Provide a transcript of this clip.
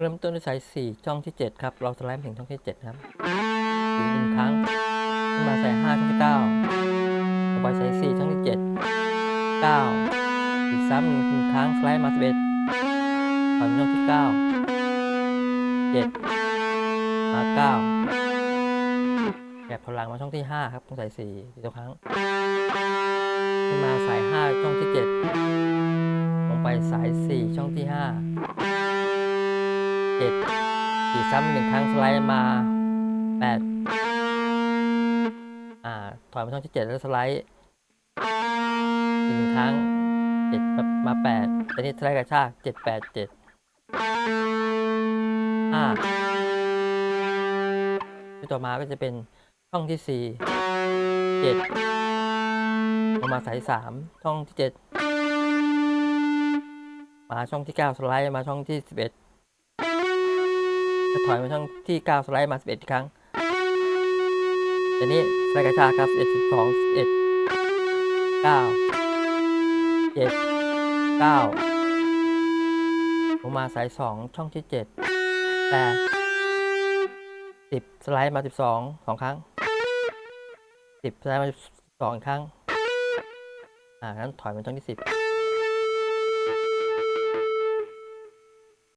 เริ่มต้นด้วยสายสี่ช่องที่เจ็ดครับ เราสไลด์ถึงช่องที่เจ็ดครับอีกหนึ่งครั้งขึ้นมาสายห้าช่องที่เก้าต่อไปสายสี่ช่องที่เจ็ดเก้าอีกซ้ำหนึ่งครั้งสไลด์มาสิบเอ็ดถอยมาช่องที่เก้าเจ็ดมาเก้าแกะพลังมาช่องที่ห้าครับตรงสายสี่อีกครั้ง ขึ้นมาสายห้าช่องที่เจ็ดลงไปสายสี่ช่องที่ห้า เจ็ดสี่ซ้ำหนึ่งครั้งสไลด์มาแปดอ่าถอยมาช่องที่เจ็ดแล้วสไลด์หนึ่งครั้งเจ็ดมามาแปดแต่นี่สไลด์กระชากเจ็ดแปดเจ็ดห้าที่ต่อมาก็จะเป็นช่องที่สี่เจ็ดลงมาสายสามช่องที่เจ็ดมาช่องที่เก้าสไลด์มาช่องที่สิบเอ็ด จะถอยมาช่องที่เก้าสไลด์มาสิบเอ็ดครั้งแต่นี้สไลด์กระชากครับสิบเอ็ดสิบสองสิบเอ็ดเก้าเจ็ดเก้าลงมาสายสองช่องที่เจ็ดแปดสิบสไลด์มาสิบสองครั้งสิบสไลด์มาสิบสองครั้ง อ่างั้นถอยมาช่องที่สิบ